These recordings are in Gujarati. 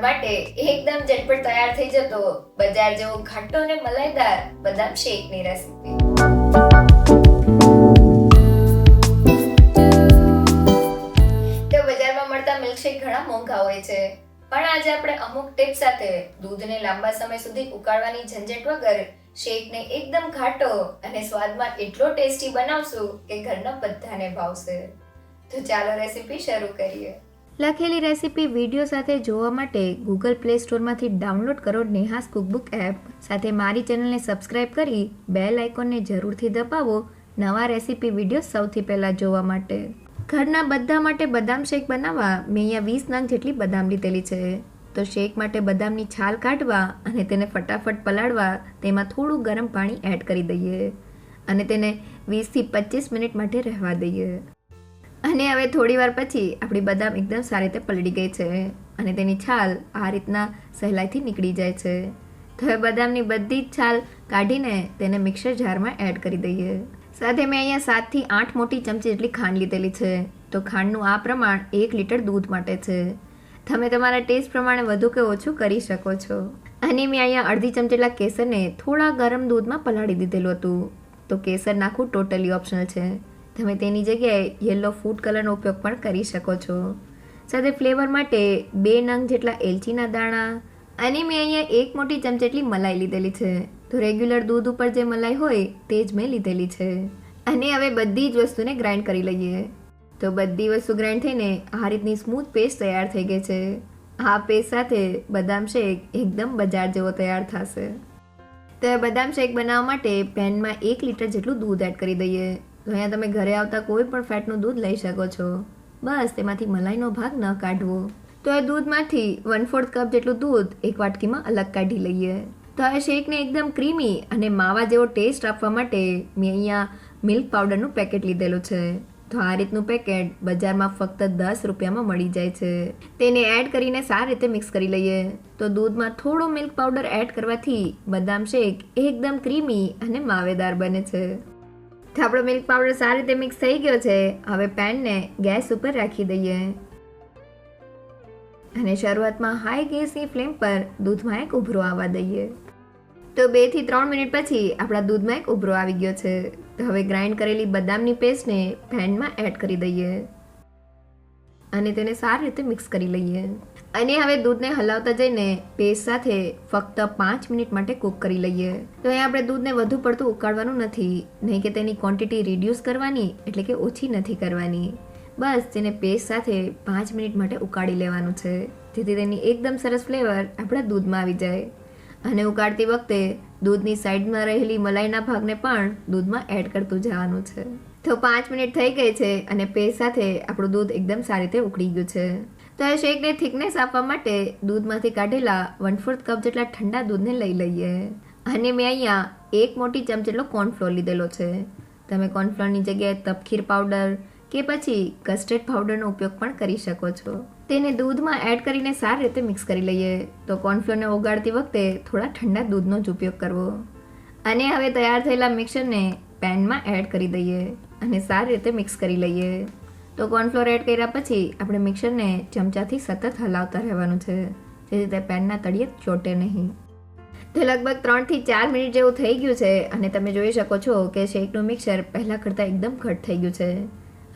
માટે. એકદમ ઝટપટ તૈયાર થઈ જતો. બજાર જેવો ખાટો અને મલાઈદાર બદામ શેકની રેસીપી તો બજારમાં મળતા મિલ્કશેક ઘણા મોંઘા હોય છે. પણ આજે આપણે અમુક ટિપ્સ સાથે દૂધને લાંબા સમય સુધી ઉકાળવાની ઝંઝટ વગર શેકને એકદમ ઘાટો અને સ્વાદમાં એટલો ટેસ્ટી બનાવશું કે ઘરના બધાને ભાવશે. તો ચાલો રેસીપી શરૂ કરીએ. લખેલી રેસીપી વીડિયો સાથે જોવા માટે ગૂગલ પ્લે સ્ટોરમાંથી ડાઉનલોડ કરો નેહાસ કુકબુક એપ. સાથે મારી ચેનલને સબસ્ક્રાઇબ કરી બેલ આઇકોનને જરૂરથી દબાવો નવા રેસીપી વીડિયો સૌથી પહેલાં જોવા માટે. ઘરના બધા માટે બદામ શેક બનાવવા મેં અહીંયા વીસ નંગ જેટલી બદામ લીધેલી છે. તો શેક માટે બદામની છાલ કાઢવા અને તેને ફટાફટ પલાળવા તેમાં થોડું ગરમ પાણી એડ કરી દઈએ અને તેને વીસથી પચીસ મિનિટ માટે રહેવા દઈએ. અને હવે થોડી વાર પછી આપણી બદામ એકદમ સારી રીતે પલળી ગઈ છે અને તેની છાલ આ રીતના સહેલાઈથી નીકળી જાય છે. તો હવે બદામની બધી જ છાલ કાઢીને તેને મિક્સર જારમાં એડ કરી દઈએ. સાથે મેં અહીંયા સાતથી આઠ મોટી ચમચી જેટલી ખાંડ લીધેલી છે. તો ખાંડનું આ પ્રમાણ એક લીટર દૂધ માટે છે. તમે તમારા ટેસ્ટ પ્રમાણે વધુ કે ઓછું કરી શકો છો. અને મેં અહીંયા અડધી ચમચી જેટલા કેસરને થોડા ગરમ દૂધમાં પલાળી દીધેલું હતું. તો કેસર નાખવું ટોટલી ઓપ્શનલ છે. તમે તેની જગ્યાએ યલો ફૂડ કલરનો ઉપયોગ પણ કરી શકો છો. સાથે ફ્લેવર માટે બે નંગ જેટલા એલચીના દાણા અને મેં અહીંયા એક મોટી ચમચી જેટલી મલાઈ લીધેલી છે. તો રેગ્યુલર દૂધ ઉપર જે મલાઈ હોય તે જ મેં લીધેલી છે. અને હવે બધી જ વસ્તુને ગ્રાઇન્ડ કરી લઈએ. તો બધી વસ્તુ ગ્રાઇન્ડ થઈને આ રીતની સ્મૂથ પેસ્ટ તૈયાર થઈ ગઈ છે. આ પેસ્ટ સાથે બદામ શેક એકદમ બજાર જેવો તૈયાર થશે. તો બદામ શેક બનાવવા માટે પેનમાં એક લીટર જેટલું દૂધ એડ કરી દઈએ. તો અહીંયા તમે ઘરે આવતા કોઈ પણ ફેટનું દૂધ લઈ શકો છો. બસ, તેમાંથી મલાઈનો ભાગ ન કાઢવો. તો એ દૂધમાંથી વન ફોર્થ કપ જેટલું દૂધ એક વાટકીમાં અલગ કાઢી લઈએ. તો આ શેકને એકદમ ક્રીમી અને માવા જેવો ટેસ્ટ આપવા માટે મેં અહીંયા મિલ્ક પાવડરનું પેકેટ લીધેલું છે. તો આ રીતનું પેકેટ બજારમાં ફક્ત દસ રૂપિયામાં મળી જાય છે. તેને એડ કરીને સારી રીતે મિક્સ કરી લઈએ. તો દૂધમાં થોડો મિલ્ક પાવડર એડ કરવાથી બદામ શેક એકદમ ક્રીમી અને માવેદાર બને છે. આપણો મિલ્ક પાવડર સારી રીતે મિક્સ થઈ ગયો છે. હવે પેનને ગેસ ઉપર રાખી દઈએ. અને શરૂઆતમાં હાઈ ગેસની ફ્લેમ પર દૂધમાં એક ઉભરો આવવા દઈએ. તો બેથી ત્રણ મિનિટ પછી આપણા દૂધમાં એક ઉભરો આવી ગયો છે. તો હવે ગ્રાઇન્ડ કરેલી બદામની પેસ્ટને પેનમાં એડ કરી દઈએ. અને તેને સારી રીતે મિક્સ કરી લઈએ. અને હવે દૂધને હલાવતા જઈને પેસ્ટ સાથે ફક્ત પાંચ મિનિટ માટે કૂક કરી લઈએ. તો અહીં આપણે દૂધને વધુ પડતું ઉકાળવાનું નથી. નહીં કે તેની ક્વોન્ટિટી રિડ્યુસ કરવાની, એટલે કે ઓછી નથી કરવાની. બસ તેને પેસ્ટ સાથે પાંચ મિનિટ માટે ઉકાળી લેવાનું છે. જેથી તેની એકદમ સરસ ફ્લેવર આપણા દૂધમાં આવી જાય. અને ઉકાળતી વખતે દૂધની સાઈડમાં રહેલી મલાઈના ભાગને પણ દૂધમાં એડ કરતું જવાનું છે. તો પાંચ મિનિટ થઈ ગઈ છે અને પેસ્ટ સાથે આપણું દૂધ એકદમ સારી રીતે ઉકળી ગયું છે. તો આ શેકને થિકનેસ આપવા માટે દૂધમાંથી કાઢેલા વન ફોર્થ કપ જેટલા ઠંડા દૂધને લઈ લઈએ. અને મેં અહીંયા એક મોટી ચમચ જેટલો કોર્નફ્લોર લીધેલો છે. તમે કોર્નફ્લોરની જગ્યાએ તપખીર પાવડર કે પછી કસ્ટર્ડ પાવડરનો ઉપયોગ પણ કરી શકો છો. તેને દૂધમાં એડ કરીને સારી રીતે મિક્સ કરી લઈએ. તો કોર્નફ્લોરને ઓગાળતી વખતે થોડા ઠંડા દૂધનો જ ઉપયોગ કરવો. અને હવે તૈયાર થયેલા મિક્સરને પેનમાં એડ કરી દઈએ. અને સારી રીતે મિક્સ કરી લઈએ. તો કોર્નફ્લોર એડ કર્યા પછી આપણે મિક્સરને ચમચાથી સતત હલાવતા રહેવાનું છે. જેથી તે પેનના તળિયે ચોટે નહીં. તો લગભગ ત્રણથી ચાર મિનિટ જેવું થઈ ગયું છે અને તમે જોઈ શકો છો કે શેકનું મિક્સર પહેલાં કરતાં એકદમ ઘટ થઈ ગયું છે.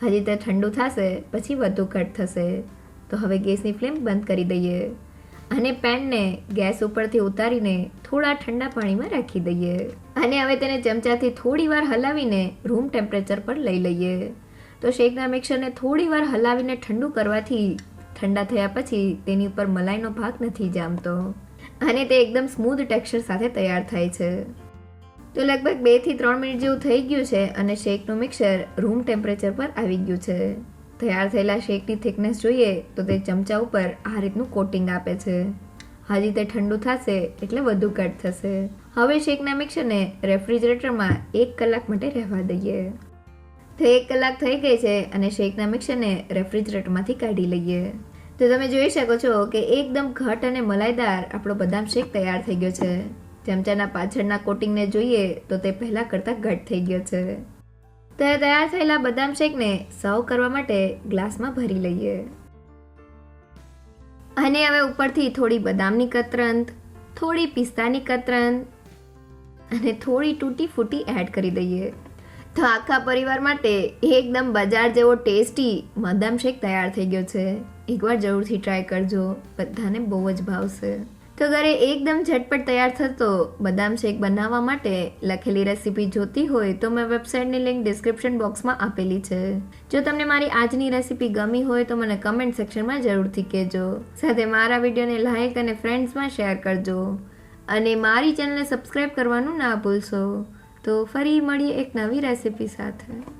હજી તે ઠંડુ થશે, પછી વધુ ઘટ થશે. તો હવે ગેસની ફ્લેમ બંધ કરી દઈએ. અને પેનને ગેસ ઉપરથી ઉતારીને થોડા ઠંડા પાણીમાં રાખી દઈએ. અને હવે તેને ચમચાથી થોડીવાર હલાવીને રૂમ ટેમ્પરેચર પર લઈ લઈએ. તો શેકના મિક્સરને થોડીવાર હલાવીને ઠંડુ કરવાથી ઠંડા થયા પછી તેની ઉપર મલાઈનો ભાગ નથી જામતો. અને તે એકદમ સ્મૂધ ટેક્સચર સાથે તૈયાર થાય છે. તો લગભગ બેથી ત્રણ મિનિટ જેવું થઈ ગયું છે અને શેકનું મિક્સર રૂમ ટેમ્પરેચર પર આવી ગયું છે. તૈયાર થયેલા શેકની થિકનેસ જોઈએ તો તે ચમચા ઉપર આ રીતનું કોટિંગ આપે છે. હજી તે ઠંડુ થશે એટલે વધુ કટ થશે. હવે શેકના મિક્સરને રેફ્રિજરેટરમાં એક કલાક માટે રહેવા દઈએ. તો એક કલાક થઈ ગઈ છે અને શેકના મિક્સરને રેફ્રિજરેટરમાંથી કાઢી લઈએ. તો તમે જોઈ શકો છો કે એકદમ ઘટ અને મલાઈદાર આપણો બદામ શેક તૈયાર થઈ ગયો છે. ચમચાના પાછળના કોટિંગને જોઈએ તો તે પહેલાં કરતાં ઘટ થઈ ગયો છે. તો એ તૈયાર થયેલા બદામ શેકને સર્વ કરવા માટે ગ્લાસમાં ભરી લઈએ. અને હવે ઉપરથી થોડી બદામની કતરંત થોડી પિસ્તાની કતરંત અને થોડી તૂટી ફૂટી એડ કરી દઈએ. તો આખા પરિવાર માટે એકદમ બજાર જેવો ટેસ્ટી બદામ શેક તૈયાર થઈ ગયો છે. એકવાર જરૂરથી ટ્રાય કરજો. બધાને બહુ જ ભાવશે. તો ઘરે એકદમ ઝટપટ તૈયાર થતો બદામ શેક બનાવવા માટે લખેલી રેસીપી જોતી હોય તો મેં વેબસાઇટની લિંક ડિસ્ક્રિપ્શન બોક્સમાં આપેલી છે. જો તમને મારી આજની રેસીપી ગમી હોય તો મને કમેન્ટ સેક્શનમાં જરૂરથી કહેજો. સાથે મારા વિડીયોને લાઇક અને ફ્રેન્ડ્સમાં શેર કરજો. અને મારી ચેનલને સબસ્ક્રાઈબ કરવાનું ના ભૂલશો. તો ફરી મળીએ એક નવી રેસીપી સાથે.